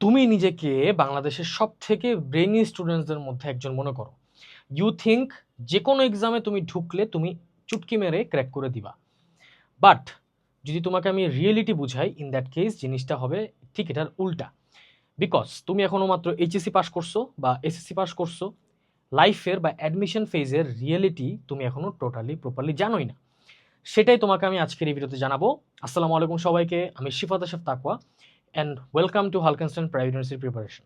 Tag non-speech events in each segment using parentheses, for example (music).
তুমি নিজেকে বাংলাদেশের সব থেকে ব্রেনি স্টুডেন্টসদের মধ্যে একজন মনে করো। ইউ থিঙ্ক যে কোনো এক্সামে তুমি ঢুকলে তুমি চুটকি মেরে ক্র্যাক করে দিবা। বাট যদি তোমাকে আমি রিয়েলিটি বুঝাই ইন দ্যাট কেস জিনিসটা হবে ঠিক এটার উল্টা। বিকজ তুমি এখনও মাত্র এইচএসসি পাস করছ বা এসএসসি পাস করছ লাইফের বা অ্যাডমিশন ফেজের রিয়েলিটি তুমি এখনও টোটালি প্রপারলি জানোই না। সেটাই তোমাকে আমি আজকের এই ভিডিওতে জানাব। আসসালামু আলাইকুম সবাইকে, আমি Shifat Ashaf Taqwa. And welcome to Halkenston private university preparation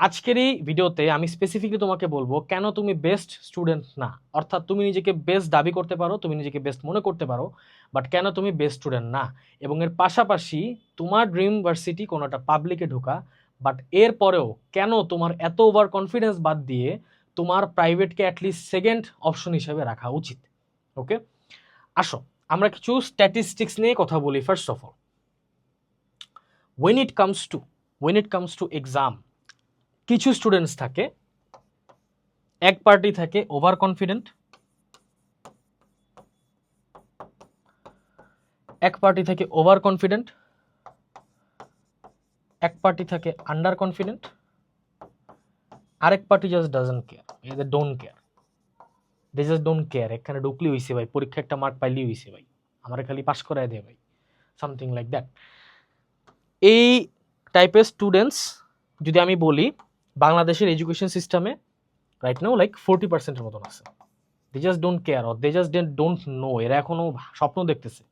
আজকের এই ভিডিওতে আমি স্পেসিফিকলি তোমাকে বলব, কেন তুমি বেস্ট স্টুডেন্ট না? অর্থাৎ তুমি নিজেকে বেস্ট দাবি করতে পারো, তুমি নিজেকে বেস্ট মনে করতে পারো বাট কেন তুমি বেস্ট স্টুডেন্ট না? এবং এর পাশাপাশি তোমার ড্রিম ভার্সিটি কোনো একটা পাবলিকে ঢোকা বাট এর পরেও কেন তোমার এত ওভার কনফিডেন্স বাদ দিয়ে তোমার প্রাইভেটকে অ্যাটলিস্ট সেকেন্ড অপশন হিসেবে রাখা উচিত? ওকে আসো, আমরা কিছু স্ট্যাটিস্টিক্স নিয়ে কথা বলি first of all when it comes to when it comes to exam কিছু স্টুডেন্টস থাকে, এক পার্টি থাকে ওভার কনফিডেন্ট এক পার্টি থাকে ওভার কনফিডেন্ট এক পার্টি থাকে আন্ডার কনফিডেন্ট আরেক পার্টি জাস্ট ডাজন্ট কেয়ার এদের don't care they just don't care এখানে ঢুকলি হইছে ভাই পরীক্ষা একটা মার্ক পাইলি হইছে ভাই, আমার খালি পাস করাই দে ভাই সামথিং লাইক দ্যাট এই টাইপের স্টুডেন্টস যদি আমি বলি, বাংলাদেশের এডুকেশন সিস্টেমে রাইট নাও লাইক ফোরটি পার্সেন্টের মতন আছে। They just don't care or they just don't know এরা এখনও স্বপ্ন দেখতেছে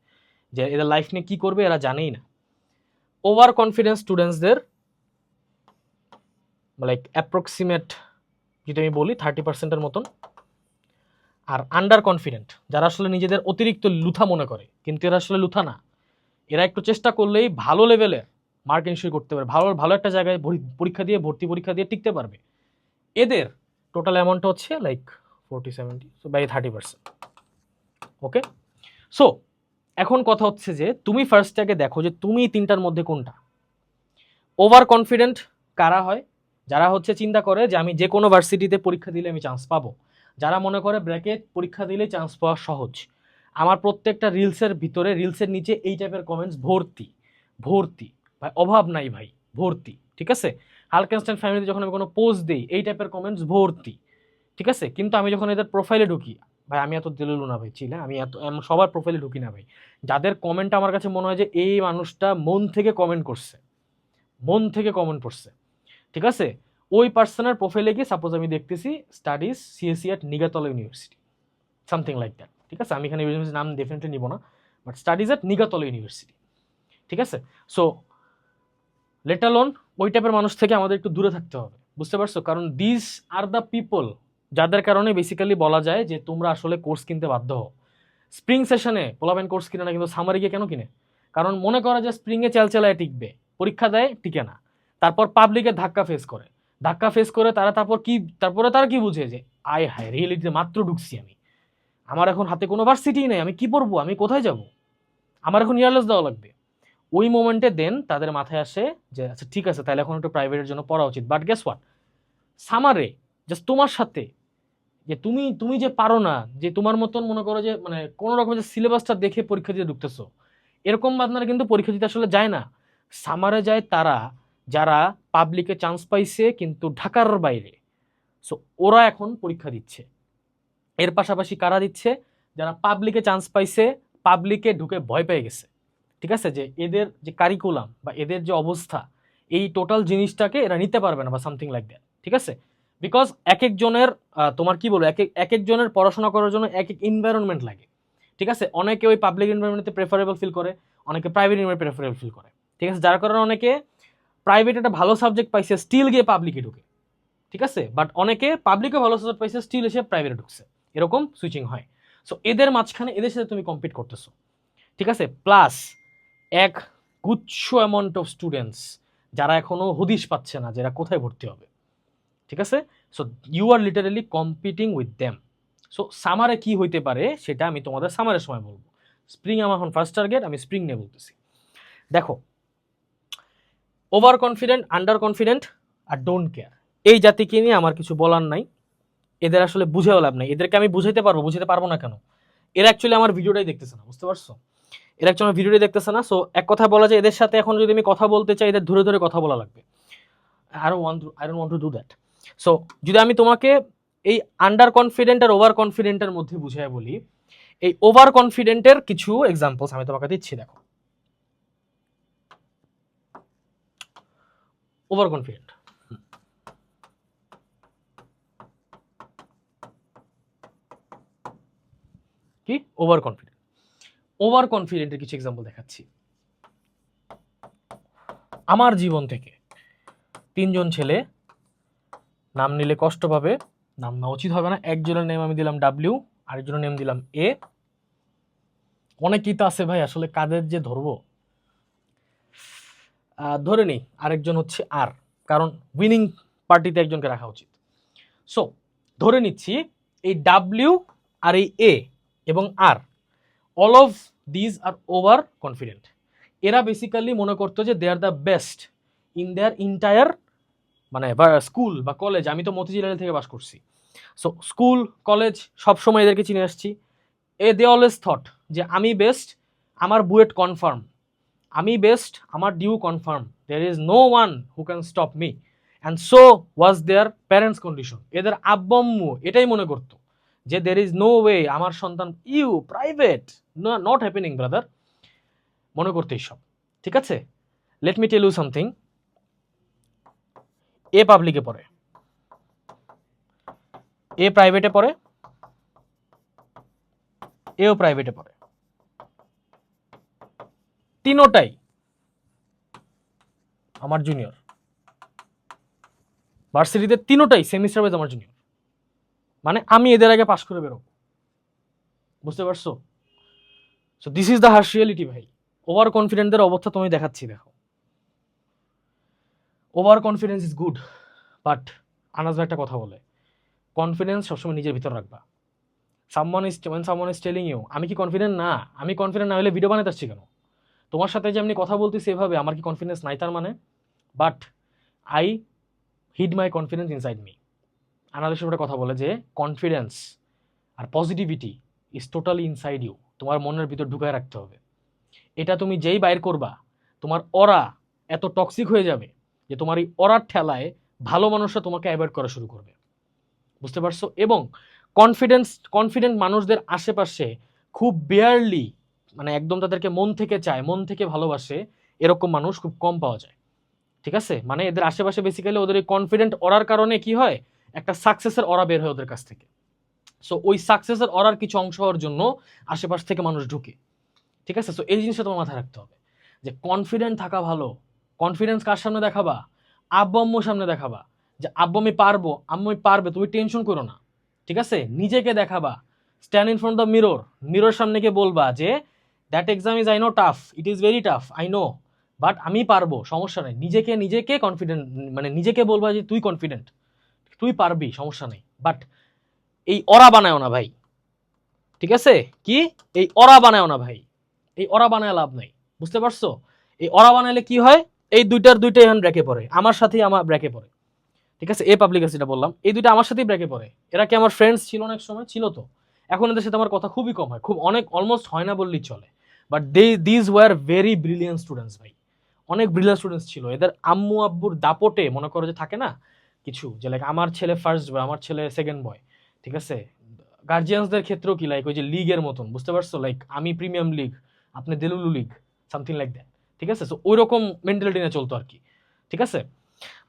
যে এদের লাইফ নিয়ে কী করবে, এরা জানেই না। ওভার কনফিডেন্স স্টুডেন্টসদের লাইক অ্যাপ্রক্সিমেট যদি আমি বলি থার্টি পার্সেন্টের মতন। আর আন্ডার কনফিডেন্ট যারা আসলে নিজেদের অতিরিক্ত লুথা মনে করে, কিন্তু এরা আসলে লুথা না। এরা একটু চেষ্টা করলেই ভালো লেভেলের মার্ক ইনশিওর করতে পারবে ভালো ভালো একটা জায়গায় পরীক্ষা দিয়ে, ভর্তি পরীক্ষা দিয়ে টিকতে পারবে। এদের টোটাল অ্যামাউন্টটা হচ্ছে like forty seventy so by thirty percent okay so এখন কথা হচ্ছে যে, তুমি ফার্স্ট আগে দেখো যে, তুমি তিনটার মধ্যে কোনটা? ওভার কনফিডেন্ট কারা হয়? যারা হচ্ছে চিন্তা করে যে, আমি যে কোনো ভার্সিটিতে পরীক্ষা দিলে আমি চান্স পাবো। যারা মনে করে ব্র্যাকেট পরীক্ষা দিলে চান্স পাওয়া সহজ। আমার প্রত্যেকটা রিলসের ভিতরে রিলসের নিচে এই টাইপের কমেন্টস ভর্তি। ভর্তি। ভাই, অভাব নাই ভাই, ভর্তি, ঠিক আছে? হালকেনস্টাইন ফ্যামিলিতে যখন আমি কোনো পোস্ট দিই, এই টাইপের কমেন্টস ভর্তি, ঠিক আছে? কিন্তু আমি যখন এদের প্রোফাইলে ঢুকি, ভাই, আমি এত দিলুলু না ভাই, চিলে আমি এত সবার প্রোফাইলে ঢুকি না ভাই। যাদের কমেন্ট আমার কাছে মনে হয় যে, এই মানুষটা মন থেকে কমেন্ট করছে, মন থেকে কমেন্ট করছে, ঠিক আছে? ওই পার্সনের প্রোফাইলে গিয়ে সাপোজ আমি দেখতেছি studies CSC at Nigatola university something like that ঠিক আছে? আমি এখানে ইউনিভার্সিটির নাম ডেফিনেটলি নিব না but studies at Nigatola university ঠিক আছে? সো লেটালন ওই টাইপের মানুষ থেকে আমাদের একটু দূরে থাকতে হবে। বুঝতে পারছ? কারণ দিস আর দ্য পিপল যাদের কারণে বেসিক্যালি বলা যায় যে তোমরা আসলে কোর্স কিনতে বাধ্য হও। স্প্রিং সেশনে পোলাবেন কোর্স কিনে না, কিন্তু সামারে গিয়ে কেন কিনে? কারণ মনে করা যে স্প্রিংয়ে চালচালায় টিকবে, পরীক্ষা দেয়, টিকে না। তারপর পাবলিকের ধাক্কা ফেস করে। ধাক্কা ফেস করে তারা তারপর কি, তারপরে তারা কি বুঝে যে, আয় হায় রিয়েলিটিতে মাত্র ঢুকছি আমি। আমার এখন হাতে কোনো ভার্সিটি নেই, আমি কি পড়ব? আমি কোথায় যাব? আমার এখন ইয়ারলেস দেওয়া লাগবে। ওই মোমেন্টে দেন তাদের মাথায় আসে যে আচ্ছা ঠিক আছে, তাহলে এখন একটু প্রাইভেটের জন্য পড়া উচিত। বাট গেস হোয়াট সামারে জাস্ট তোমার সাথে, যে তুমি তুমি যে পারো না, যে তোমার মতন মনে করো যে মানে কোনো রকমের যে সিলেবাসটা দেখে পরীক্ষা দিতে ঢুকতেছো, এরকম বাদনারা কিন্তু পরীক্ষা দিতে আসলে যায় না। সামারে যায় তারা, যারা পাবলিকে চান্স পাইছে, কিন্তু ঢাকার বাইরে। সো ওরা এখন পরীক্ষা দিচ্ছে। এর পাশাপাশি কারা দিচ্ছে? যারা পাবলিকে চান্স পাইছে পাবলিকে ঢুকে ভয় পেয়ে গেছে। ঠিক আছে? যে এদের যে কারিকুলাম বা এদের যে অবস্থা, এই টোটাল জিনিসটাকে এরা নিতে পারবে না বা সামথিং লাইক দ্যাট ঠিক আছে? বিকজ এক একজনের তোমার কি বলব, এক এক এক একজনের পড়াশোনা করার জন্য এক এক এনভায়রনমেন্ট লাগে, ঠিক আছে? অনেকে ওই পাবলিক এনভায়রনমেন্টে প্রেফারেবল ফিল করে, অনেকে প্রাইভেট এনভায়রনমেন্ট প্রেফারেবল ফিল করে, ঠিক আছে? যার কারণে অনেকে প্রাইভেট একটা ভালো সাবজেক্ট পাইছে স্টিল গিয়ে পাবলিকে ঢুকে, ঠিক আছে? বাট অনেকে পাবলিকে ভালো সাবজেক্ট পাইছে স্টিল এসে প্রাইভেটে ঢুকছে, এরকম সুইচিং হয়। সো এদের মাঝখানে এদের সাথে তুমি কম্পিট করতেছো, ঠিক আছে? প্লাস এক গুচ্ছ অ্যামাউন্ট অফ স্টুডেন্টস যারা এখনও হদিশ পাচ্ছে না যে এরা কোথায় ভর্তি হবে। ঠিক আছে? So you are literally competing with them so সামারে কি হইতে পারে সেটা আমি তোমাদের সামারের সময় বলব। স্প্রিং আমার এখন ফার্স্ট টার্গেট আমি স্প্রিং নিয়ে বলতেছি। দেখো ওভার কনফিডেন্ট আন্ডার কনফিডেন্ট আর ডোন্ট কেয়ার এই জাতিকে নিয়ে আমার কিছু বলার নাই। এদের আসলে বুঝেও লাভ নাই। এদেরকে আমি বুঝাইতে পারব বুঝাতে পারব না কেন? এরা অ্যাকচুয়ালি আমার ভিডিওটাই দেখতেছে না, বুঝতে পারছ? এরা অ্যাকচুয়ালি ভিডিওটাই দেখতেছে না সো এক কথা বলা যায় এদের সাথে এখন যদি আমি কথা বলতে চাই, এদের ধরে ধরে কথা বলা লাগবে। I don't want I don't want to do that so যদি আমি তোমাকে এই আন্ডার কনফিডেন্ট আর ওভার কনফিডেন্টের মধ্যে বুঝিয়ে বলি, এই ওভার কনফিডেন্টের কিছু এক্সাম্পলস আমি তোমাকে দিচ্ছি, দেখো। ওভার কনফিডেন্ট কি? ওভার কনফিডেন্ট ওভার কনফিডেন্টের কিছু এক্সাম্পল দেখাচ্ছি। আমার জীবন থেকে তিনজন ছেলে নাম নিলে কষ্ট পাবে, নাম না উচিত হবে না। একজনের নেম আমি দিলাম ডাব্লিউ আরেকজনের নেম দিলাম এ অনেকেই তো আছে ভাই, আসলে কাদের যে ধরবো? ধরে নিই, আরেকজন হচ্ছে আর কারণ উইনিং পার্টিতে একজনকে রাখা উচিত। সো ধরে নিচ্ছি, এই ডাব্লিউ আর এই এ এবং আর all of these are overconfident এরা বেসিক্যালি মনে করতো যে they are the best in their entire মানে স্কুল বা কলেজ আমি তো মতিঝিলাল থেকে বাস করছি। সো স্কুল কলেজ সবসময় এদেরকে চিনে আসছি। এ দে অলওয়েজ থট যে আমি বেস্ট আমার বুয়েট কনফার্ম আমি বেস্ট আমার DU confirm there is no one who can stop me and so was their parents condition এদের আব্বম্মু এটাই মনে করতো। যে দের ইজ নো ওয়ে আমার সন্তান, you private not happening brother মনে করতে সব ঠিক আছে? Let me tell you something এ পাবলিকে পড়ে। এ প্রাইভেটে পড়ে। এও প্রাইভেটে পড়ে। তিনোটাই আমার জুনিয়র ভার্সিটিতে তিনোটাই সেমিস্টার ওয়াইজ আমার জুনিয়র মানে আমি এদের আগে পাশ করে বেরোবো। বুঝতে পারছ? So this is the harsh reality ভাই। ওভার কনফিডেন্টদের অবস্থা তুমি দেখাচ্ছি, দেখো। Over confidence is good but আনাজ ভাই একটা কথা বলে। কনফিডেন্স সবসময় নিজের ভিতর রাখবা। Someone is when someone is telling you আমি কি কনফিডেন্ট না, আমি কনফিডেন্ট না হলে ভিডিও বানাতে আসছি কেন? তোমার সাথে যে আমি কথা বলতেছি এভাবে, আমার কি কনফিডেন্স নাই তার মানে? But I hid my confidence inside me আনাদেশের একটা কথা বলে যে confidence R positivity is totally inside you তোমার মনের ভিতর ঢুকায় রাখতে হবে। এটা তুমি যেই বাইর করবা, তোমার অরা এত টক্সিক হয়ে যাবে যে, তোমার এই অরার ঠেলায় ভালো মানুষরা তোমাকে অ্যাভয়েড করা শুরু করবে। বুঝতে পারছ? এবং কনফিডেন্স কনফিডেন্ট মানুষদের আশেপাশে খুব বেয়ারলি মানে একদম তাদেরকে মন থেকে চায়, মন থেকে ভালোবাসে এরকম মানুষ খুব কম পাওয়া যায়। ঠিক আছে? মানে এদের আশেপাশে বেসিক্যালি ওদের এই কনফিডেন্ট অরার কারণে কি হয়? একটা সাকসেসের অরা বের হয় ওদের কাছ থেকে। সো ওই সাকসেসের অরার কিছু অংশ হওয়ার জন্য আশেপাশ থেকে মানুষ ঢুকে। ঠিক আছে? সো এই জিনিসটা তোমার মাথায় রাখতে হবে। যে কনফিডেন্ট থাকা ভালো। কনফিডেন্স কার সামনে দেখাবা? আব্বু সামনে দেখাবা। যে, আব্বু, আমি পারব। আম্মু, আমি পারবে। তুমি টেনশন করো না। ঠিক আছে? নিজেকে দেখাবা। Stand in front the mirror mirror সামনে গিয়ে বলবা যে that exam is I know tough it is very tough I know but আমি পারব। সমস্যা নেই। নিজেকে নিজেকে কনফিডেন্ট মানে নিজেকে বলবা যে, তুই কনফিডেন্ট তুই পারবি, সমস্যা নেই। বাট এই অরা বানায়ও না ভাই। ঠিক আছে? কি? এই অরা বানায়ও না ভাই। এই অরা বানায় লাভ নাই। বুঝতে পারছ? এই অরা বানাইলে কি হয়? এই দুইটার দুইটাই এখন ব্র্যাকে পড়ে। আমার সাথেই আমার ব্র্যাকে পড়ে। ঠিক আছে? এ পাবলিক যেটা বললাম। এই দুইটা আমার সাথেই ব্র্যাকে পড়ে। এরা কি আমার ফ্রেন্ডস ছিল অনেক সময়? ছিল তো। এখন এদের সাথে আমার কথা খুবই কম হয়। খুব অনেক অলমোস্ট হয় না বললেই চলে। But they these were very brilliant students ভাই। অনেক ব্রিলিয়ান্ট স্টুডেন্টস ছিল। এদের আম্মু আব্বুর দাপটে মনে করো যে থাকে না কিছু যে লাইক আমার ছেলে ফার্স্ট বয় আমার ছেলে সেকেন্ড বয় ঠিক আছে? গার্জিয়ানসদের ক্ষেত্রেও কি লাইক ওই যে লিগের মতন, বুঝতে পারছ? লাইক আমি প্রিমিয়াম লিগ আপনি delulu league something like that ঠিক আছে? সো ওই রকম মেন্টালিটি নিয়ে চলতো আর কি ঠিক আছে?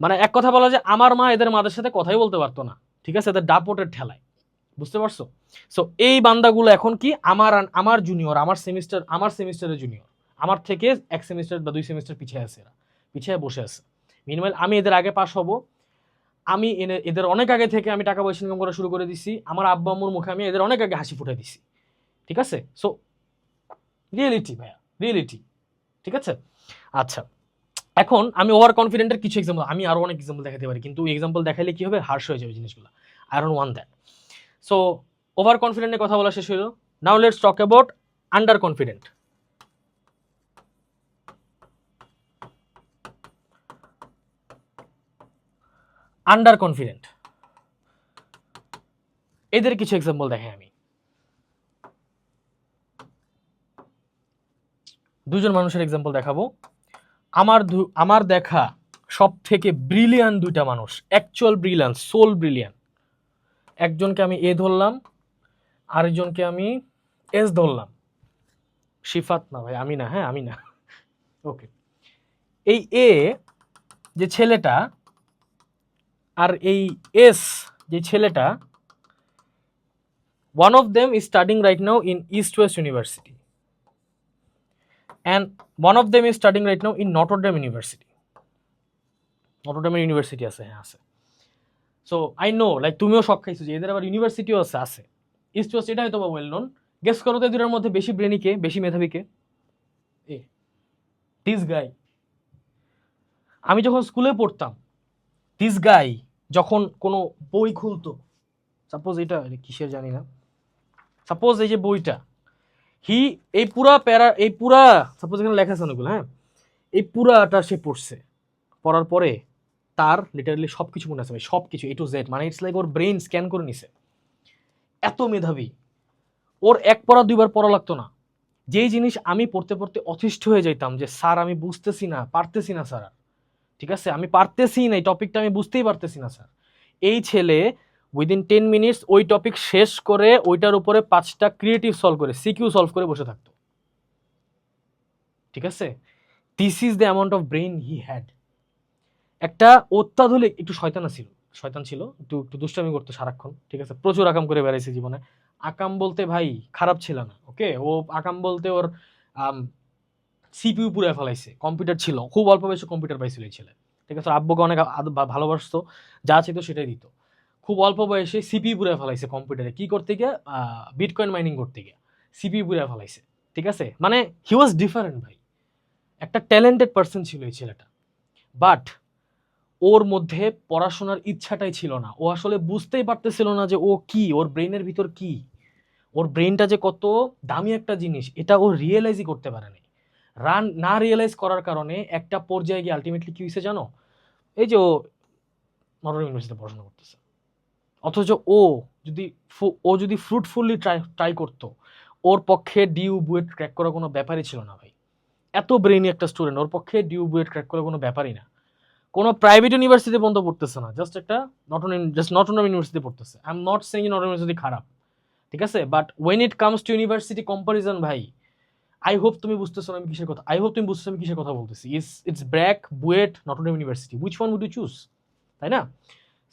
মানে এক কথা বলা যে আমার মা এদের মাদের সাথে কথাই বলতে পারতো না, ঠিক আছে? এদের ডাপটের ঠেলায়, বুঝতে পারছ? সো এই বান্দাগুলো এখন কি, আমার আমার জুনিয়র আমার সেমিস্টার আমার সেমিস্টারের জুনিয়র আমার থেকে এক সেমিস্টার বা দুই সেমিস্টার পিছিয়ে আছে এরা, পিছিয়ে বসে আছে। মিনিমাম আমি এদের আগে পাস হব আমি এদের অনেক আগে থেকে আমি টাকা পয়সা ইনকাম করা শুরু করে দিছি। আমার আব্বা আম্মুর মুখে আমি এদের অনেক আগে হাসি ফুটে দিছি। ঠিক আছে? সো রিয়েলিটি ভাইয়া রিয়েলিটি ঠিক আছে? আচ্ছা এখন আমি ওভার কনফিডেন্টের কিছু এক্সাম্পল আমি আরও অনেক এক্সাম্পল দেখাতে পারি, কিন্তু এক্সাম্পল দেখাইলে কি হবে? হার্শ হয়ে যাবে জিনিসগুলো। I don't want that so over কনফিডেন্টের কথা বলা শেষ হলো now let's talk about underconfident underconfident এদের কিছু এক্সাম্পল দেখাই আমি। দুজন মানুষের এক্সাম্পল দেখাবো। আমার আমার দেখা সব থেকে ব্রিলিয়ান দুইটা মানুষ অ্যাকচুয়াল ব্রিলিয়ান সোল ব্রিলিয়ান একজনকে আমি এ ধরলাম, আরেকজনকে আমি এস ধরলাম। শিফাত না ভাই, আমি না হ্যাঁ আমি না। (laughs) ওকে এই এ যে ছেলেটা আর এই এস যে ছেলেটা one of them is studying right now in east west university. And one of them is studying right now in notre university notre university আছে হ্যাঁ আছে। সো আই নো লাইক তুমিও শখ খাইছো যে এদের আবার ইউনিভার্সিটিও আছে আছে। ইস্ট ওয়েস্ট এটা হয়তো বা ওয়েল নোন গেস করো তো এদের মধ্যে বেশি ব্রেনিকে বেশি মেধাবীকে এ দিস গাই আমি যখন স্কুলে পড়তাম দিস গাই যখন কোনো বই খুলতো সাপোজ এটা কিসের জানি না। সাপোজ এই যে বইটা হি এই পুরা প্যারা, এই পুরা সাপোজ এখানে লেখা আছে অনেকগুলো হ্যাঁ? এই পুরাটা সে পড়ছে, পড়ার পরে তার লিটারালি সব কিছু মনে আছে সব কিছু এ টু জেড মানে ইটস লাইক ওর ব্রেন স্ক্যান করে নিছে। এত মেধাবী, ওর এক পড়া দুইবার পড়া লাগতো না। যেই জিনিস আমি পড়তে পড়তে অতিষ্ঠ হয়ে যাইতাম যে, স্যার, আমি বুঝতেছি না, পারতেছি না, স্যার। ঠিক আছে? আমি পারতেছি না, এই টপিকটা আমি বুঝতেই পারতেছি না স্যার এই ছেলে উইদিন টেন মিনিটস ওই টপিক শেষ করে ওইটার উপরে পাঁচটা ক্রিয়েটিভ সলভ করে সিকিউ সলভ করে বসে থাকতো। ঠিক আছে? This is the amount of brain he had একটা অত্যাধুনিক, একটু শয়তানা ছিল, শয়তান ছিল, একটু একটু দুষ্টামি করতো সারাক্ষণ, ঠিক আছে? প্রচুর আকাম করে বেড়াইছে জীবনে। আকাম বলতে ভাই খারাপ ছিল না ওকে ও আকাম বলতে ওর সিপিইউ পুরে ফেলাইছে। কম্পিউটার ছিল। খুব অল্প বয়সে কম্পিউটার পাইছিল এই ছেলে। ঠিক আছে? আব্বুকে অনেক ভালোবাসতো। যা ছিল সেটাই দিত। খুব অল্প বয়সে সিপিইউ পুরে ফেলাইছে কম্পিউটারে। কি করতে গিয়ে? বিটকয়েন মাইনিং করতে গিয়ে সিপিইউ পুরে ফেলাইছে। ঠিক আছে? মানে হি ওয়াজ ডিফারেন্ট ভাই। একটা ট্যালেন্টেড পার্সন ছিল এই ছেলেটা। বাট ওর মধ্যে পড়াশোনার ইচ্ছাটাই ছিল না। ও আসলে বুঝতেই পারতেছিল না যে ও কি, ওর ব্রেনের ভিতর কি। ওর ব্রেনটা যে কত দামি একটা জিনিস, এটা ও রিয়েলাইজই করতে পারেনি। রান না রিয়েলাইজ করার কারণে একটা পর্যায়ে গিয়ে আলটিমেটলি কি হয়েছে জানো? এই যে ও নটর ইউনিভার্সিটিতে পড়াশোনা করতেছে। অথচ ও যদি ও যদি ফ্রুটফুলি ট্রাই ট্রাই করতো, ওর পক্ষে ডিউ বুয়েট ক্র্যাক করার কোনো ব্যাপারই ছিল না ভাই। এত ব্রেইনি একটা স্টুডেন্ট ওর পক্ষে ডিউ বুয়েট ক্র্যাক করার কোনো ব্যাপারই না। কোনো প্রাইভেট ইউনিভার্সিটি পর্যন্ত পড়তেছে না জাস্ট একটা নট জাস্ট নট ইউনিভার্সিটি পড়তেছে। I am not saying not university খারাপ, ঠিক আছে? But when it comes to university comparison ভাই আই হোপ তুমি বুঝতেছো আমি কিসের কথা। আই হোপ তুমি বুঝতেছো আমি কিসের কথা বলতেছি। ইস it's BRAC BUET Notre Dame university which one would you choose তাই না?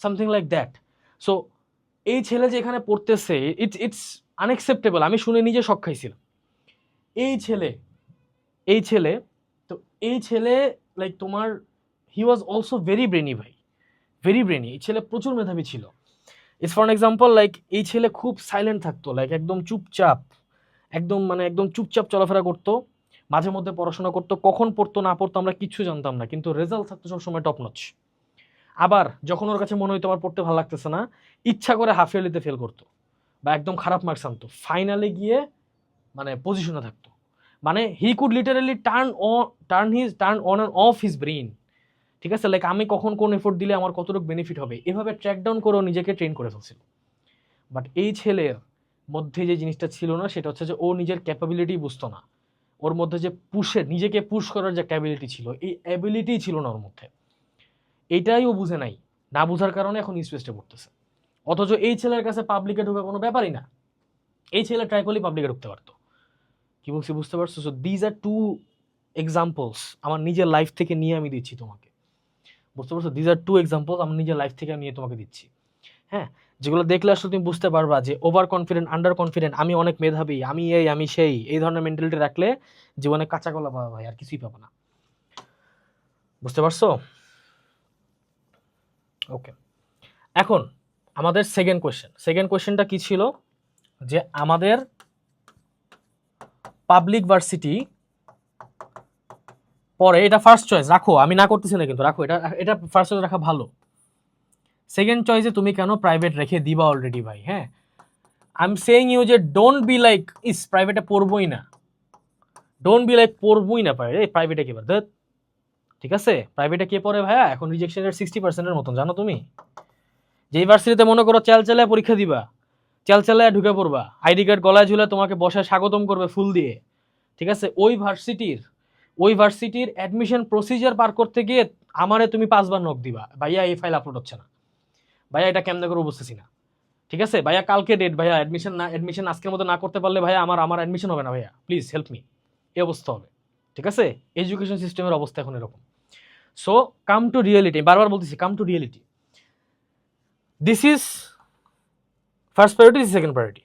সামথিং লাইক দ্যাট সো এই ছেলে যে এখানে পড়তেছে ইটস ইটস আনএক্সেপ্টেবল আমি শুনে নিজে শখ খাইছিলাম। এই ছেলে এই ছেলে, তো এই ছেলে লাইক তোমার he was also very brainy ভাই। ভেরি ব্রেনি এই ছেলে প্রচুর মেধাবী ছিল। ইটস ফর এক্সাম্পল লাইক এই ছেলে খুব সাইলেন্ট থাকতো লাইক একদম চুপচাপ। একদম মানে একদম চুপচাপ চলাফেরা করতো, মাঝে মধ্যে পড়াশোনা করতো, কখন পড়তো না পড়তো আমরা কিচ্ছু জানতাম না, কিন্তু রেজাল্ট থাকতো সবসময় টপ নচ আবার যখন ওর কাছে মনে হইতো আমার পড়তে ভালো লাগতেছে না, ইচ্ছা করে হাফ ইয়ারলিতে ফেল করতো বা একদম খারাপ মার্কস আনতো। ফাইনালে গিয়ে মানে পজিশনে থাকতো। মানে he could literally turn on turn his turn on and off his brain ঠিক আছে? লাইক আমি কখন কোন এফোর্ট দিলে আমার কতটুকু বেনিফিট হবে? এভাবে ট্র্যাক ডাউন করেও নিজেকে ট্রেন করে ফেলছিল। বাট এই ছেলের মধ্যে যে জিনিসটা ছিল না, সেটা হচ্ছে যে ও নিজের ক্যাপাবিলিটি বুঝতো না। ওর মধ্যে যে পুশের নিজেকে পুশ করার যে ক্যাবিলিটি ছিল, এই অ্যাবিলিটি ছিল না ওর মধ্যে। এইটাই ও বুঝে নাই। না বুঝার কারণে এখন ইস্ট পড়তেছে। অথচ এই ছেলের কাছে পাবলিকে ঢোকা কোনো ব্যাপারই না। এই ছেলে ট্রাই করলেই পাবলিকে ঢুকতে পারতো। কি বলছি, বুঝতে পারছ? So these are two examples আমার নিজের লাইফ থেকে নিয়ে আমি দিচ্ছি তোমাকে। বুঝতে পারছ? দিজ আর টু এক্সাম্পলস আমার নিজের লাইফ থেকে নিয়ে তোমাকে দিচ্ছি। হ্যাঁ? যেগুলো দেখলে আসলে তুমি বুঝতে পারবা যে ওভার কনফিডেন্ট আন্ডার কনফিডেন্ট আমি অনেক মেধাবী, আমি এই, আমি সেই, এই ধরনের মেন্টালিটি রাখলে জীবনে কাঁচা কলা পাবা ভাই, আর কিছুই পাবো না। বুঝতে পারছ? ওকে এখন আমাদের সেকেন্ড কোয়েশ্চেন সেকেন্ড কোয়েশ্চেনটা কি ছিল? যে আমাদের পাবলিক ভার্সিটি পরে, এটা ফার্স্ট চয়েস রাখো, আমি না করতেছি না কিন্তু, রাখো, এটা এটা ফার্স্ট চয়েস রাখা ভালো। সেকেন্ড চয়েসে তুমি কেন প্রাইভেট রেখে দিবা অলরেডি ভাই হ্যাঁ? আই এম সেইং ইউ যে ডোন্ট বি লাইক ইস প্রাইভেটে পড়বই না। ডোন্ট বি লাইক পড়বই না পারে এই প্রাইভেটে কে ধর, ঠিক আছে? প্রাইভেটে কে পড়ে ভাইয়া? এখন রিজেকশন রেট সিক্সটি পার্সেন্টের মতন, জানো তুমি? যে ইউনিভার্সিটিতে মনে করো চাল চালায় পরীক্ষা দিবা, চাল চালায় ঢুকে পড়বা আইডি কার্ড গলায় ঝুলে তোমাকে বসায় স্বাগতম করবে ফুল দিয়ে, ঠিক আছে? ওই ভার্সিটির ওই ভার্সিটির অ্যাডমিশন প্রসিজার পার করতে গিয়ে আমারে তুমি পাঁচবার নক দিবা, ভাইয়া এই ফাইল আপলোড হচ্ছে না। ভাইয়া, এটা কেমনে করে বুঝতেছি না। ঠিক আছে? ভাইয়া, কালকে ডেট ভাইয়া অ্যাডমিশন না অ্যাডমিশন আজকের মতো না করতে পারলে ভাইয়া আমার আমার অ্যাডমিশন হবে না ভাইয়া। প্লিজ হেল্প মি এই অবস্থা হবে। ঠিক আছে? এডুকেশন সিস্টেমের অবস্থা এখন এরকম। সো কাম টু রিয়েলিটি বারবার বলতেছি come to reality this is first priority second priority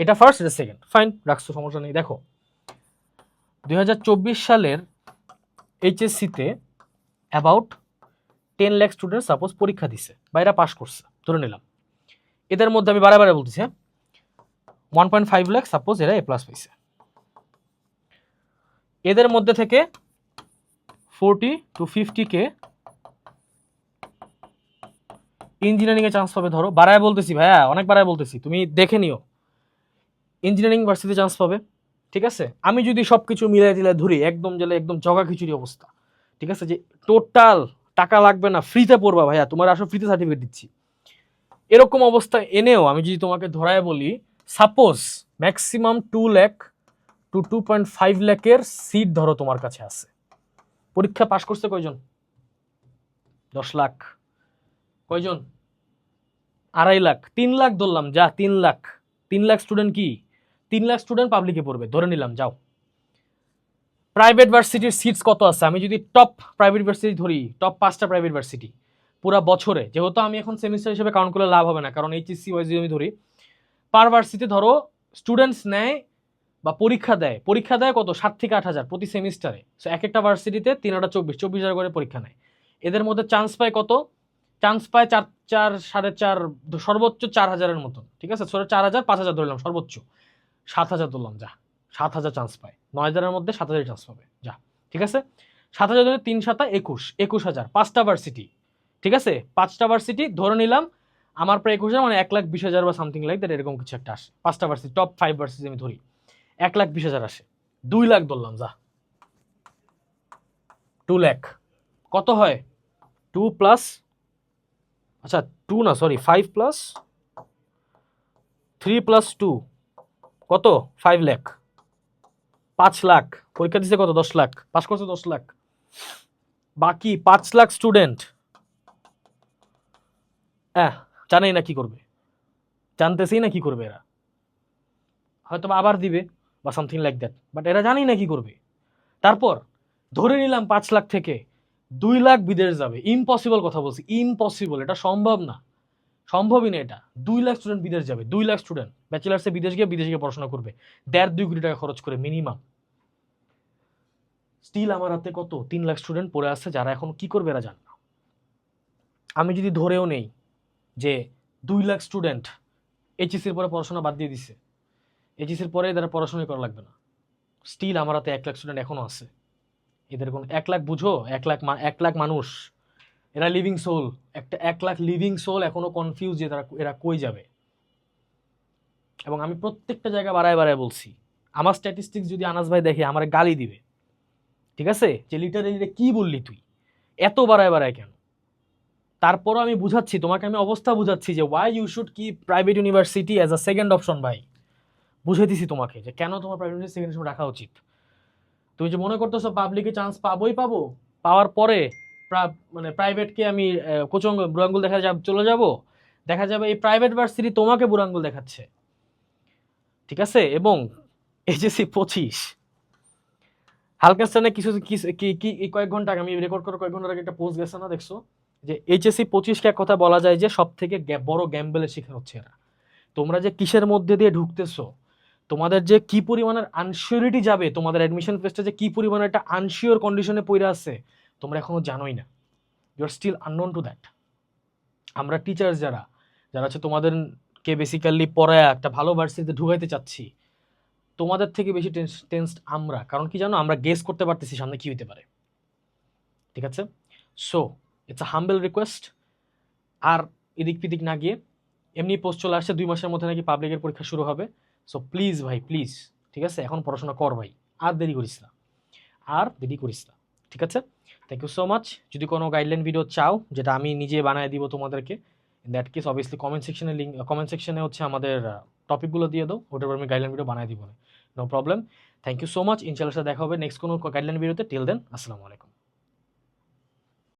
এটা ফার্স্ট এটা সেকেন্ড ফাইন রাখছো, সমস্যা নেই। দেখো দু হাজার চব্বিশ সালের এইচএসসিতে about ten lakh student suppose পরীক্ষা দিছে, বা এরা পাশ করছে, ধরে নিলাম। এদের মধ্যে আমি বারে বারে বলতেছি one point five lakh suppose এরা এ প্লাস পাইছে। এদের মধ্যে থেকে ফোরটি টু ফিফটি কে ইঞ্জিনিয়ারিং এ চান্স পাবে, ধরো। বাড়ায় বলতেছি, ভাইয়া, অনেক বাড়ায় বলতেছি, তুমি দেখে নিও। ইঞ্জিনিয়ারিং ভার্সিটি চান্স পাবে, ঠিক আছে? আমি যদি সব কিছু মিলাই দিলে ধরি, একদম জেলে একদম জগা খিচুড়ি অবস্থা, ঠিক আছে? যে টোটাল টাকা লাগবে না ফ্রিতে পড়বা ভাইয়া, তোমার আসলে ফ্রিতে সার্টিফিকেট দিচ্ছি। এরকম অবস্থা এনেও আমি যদি তোমাকে ধরায় বলি suppose maximum two lakh to two point five ল্যাকের seat ধরো তোমার কাছে আছে। পরীক্ষা পাশ করছে কয়জন? দশ লাখ। কয়জন? আড়াই লাখ। তিন লাখ ধরলাম, যা তিন লাখ। তিন লাখ স্টুডেন্ট কি? তিন লাখ স্টুডেন্ট পাবলিকে পড়বে, ধরে নিলাম, যাও। প্রাইভেট ভার্সিটির সিটস কত আছে? আমি যদি টপ প্রাইভেট ভার্সিটি ধরি টপ পাঁচটা প্রাইভেট ভার্সিটি পুরা বছরে, যেহেতু আমি এখন সেমিস্টার হিসেবে কাউন্ট করলে লাভ হবে না, কারণ এইচএসসি ওয়াইজ আমি ধরি পার ভার্সিটি ধরো স্টুডেন্টস নেয় বা পরীক্ষা দেয় পরীক্ষা দেয় কত? ষাট থেকে আট হাজার প্রতি সেমিস্টারে সো এক একটা ভার্সিটিতে তিন হাজার চব্বিশ চব্বিশ হাজার করে পরীক্ষা নেয়। এদের মধ্যে চান্স পায় কত? চান্স পায় চার চার, সাড়ে চার, সর্বোচ্চ চার হাজারের মতন, ঠিক আছে? চার হাজার, পাঁচ হাজার ধরলাম, সর্বোচ্চ। সাত হাজার ধরলাম, যা। সাত হাজার চান্স পায়। নয় হাজারের মধ্যে সাত হাজার চান্স পাবে। যা, ঠিক আছে? সাত হাজার ধরে তিন সাতা একুশ একুশ হাজার, পাঁচটা ভার্সিটি ঠিক আছে? পাঁচটা ভার্সিটি ধরে নিলাম, আমার প্রায় একুশ হাজার মানে এক লাখ বিশ হাজার বা সামথিং লাইক দ্যাট এরকম কিছু একটা আসে। পাঁচটা ভার্সিটি টপ ফাইভ ভার্সিটি আমি ধরি। এক লাখ বিশ হাজার আসে। দুই লাখ ধরলাম, যা। টু লাখ কত হয়? টু প্লাস আচ্ছা টু না sorry five plus three plus two কত? ফাইভ লাখ পাঁচ লাখ, পরীক্ষা দিচ্ছে কত? দশ লাখ, পাশ করছে দশ লাখ। বাকি পাঁচ লাখ স্টুডেন্ট হ্যাঁ জানেই না কি করবে। জানতেছেই না কি করবে এরা। হয়তো আবার দিবে বা সামথিং লাইক দ্যাট বাট এরা জানেই না কি করবে। তারপর ধরে নিলাম পাঁচ লাখ থেকে দুই লাখ বিদেশ যাবে। ইম্পসিবল কথা বলছি ইম্পসিবল এটা সম্ভব না। সম্ভবই না এটা। দুই লাখ স্টুডেন্ট বিদেশ যাবে, দুই লাখ স্টুডেন্ট ব্যাচেলার্সে বিদেশ গিয়ে বিদেশ গিয়ে পড়াশোনা করবে। দেড় দুই কোটি টাকা খরচ করে মিনিমাম স্টিল আমার হাতে কত? তিন লাখ স্টুডেন্ট পড়ে আছে যারা এখন কি করবে এরা জান না। আমি যদি ধরেও নেই যে দুই লাখ স্টুডেন্ট এইচএসির পরে পড়াশোনা বাদ দিয়ে দিছে এইচএসির পরে এদের পড়াশোনাই করা লাগবে না। স্টিল আমার হাতে এক লাখ স্টুডেন্ট এখনও আছে। এদের কোন এক লাখ বুঝো? এক লাখ এক লাখ মানুষ। এরা লিভিং সোল একটা এক লাখ লিভিং সোল এখনও কনফিউজ যে তারা এরা কই যাবে। এবং আমি প্রত্যেকটা জায়গা বাড়ায় বাড়ায় বলছি, আমার স্ট্যাটিস্টিক্স যদি আনাস ভাই দেখে, আমার গালি দিবে। ঠিক আছে? যে লিটারেলি কি বললি তুই? এত বাড়ায় বাড়ায় কেন? তারপরও আমি বুঝাচ্ছি, তোমাকে আমি অবস্থা বুঝাচ্ছি যে ওয়াই ইউ শুড কি private university as a second option ভাই। বুঝে দিছি তোমাকে যে কেন তোমার প্রাইভেট ইউনিভার্সিটি সেকেন্ড রাখা উচিত। তুমি যে মনে করতেছো পাবলিকে চান্স পাবোই পাবো, পাওয়ার প্রা- মানে প্রাইভেটকে আমি কোচং বুড়াঙ্গুল দেখা যাব, চলে যাব। দেখা যাবে এই প্রাইভেট ভার্সিটি তোমাকে বুড়াঙ্গুল দেখাচ্ছে। ঠিক আছে? এবং এইচএসসি পঁচিশ। হালকাস্টানে কিছু কিছু- কি কয়েক ঘণ্টা আমি রেকর্ড করে কয়েক ঘণ্টা আগে একটা পোস্ট গেছে না, দেখছ? যে এইচএসসি পঁচিশকে এক কথা বলা যায় যে সব থেকে বড় গ্যাম্বেলের শিকার হচ্ছে এরা। তোমরা যে কিসের মধ্যে দিয়ে ঢুকতেছো, তোমাদের যে কি পরিমাণের আনসিওরিটি যাবে, তোমাদের অ্যাডমিশন ফেস্টে যে কি পরিমাণের একটা আনসিওর কন্ডিশনে পড়ে আছে তোমরা এখনও জানোই না। You are still unknown to that আমরা টিচার্স যারা যারা হচ্ছে তোমাদেরকে বেসিক্যালি পড়ায় একটা ভালো ভার্সিটিতে ঢুকাইতে চাচ্ছি, তোমাদের থেকে বেশি টেন্সড আমরা। কারণ কি জানো? আমরা গেস করতে পারতেছি সামনে কি হইতে পারে। ঠিক আছে? So it's a humble request আর এদিক পিদিক না গিয়ে, এমনি পোস্ট চলে আসছে দুই মাসের মধ্যে নাকি পাবলিকের পরীক্ষা শুরু হবে। সো প্লিজ ভাই প্লিজ ঠিক আছে? এখন পড়াশোনা কর ভাই। আর দেরি করিস না। আর দেরি করিস না। ঠিক আছে? থ্যাংক ইউ সো মাচ যদি কোনো গাইডলাইন ভিডিও চাও, যেটা আমি নিজে বানিয়ে দিব তোমাদেরকে in that case obviously comment সেকশনে লিঙ্ক কমেন্ট সেকশনে হচ্ছে আমাদের টপিকগুলো দিয়ে দাও ওটার উপর আমি গাইডলাইন ভিডিও বানিয়ে দিব no. Problem thank you so much ইনশাল্লাহ দেখা হবে নেক্সট কোনো গাইডলাইন ভিডিওতে টিল দেন আসসালামু আলাইকুম।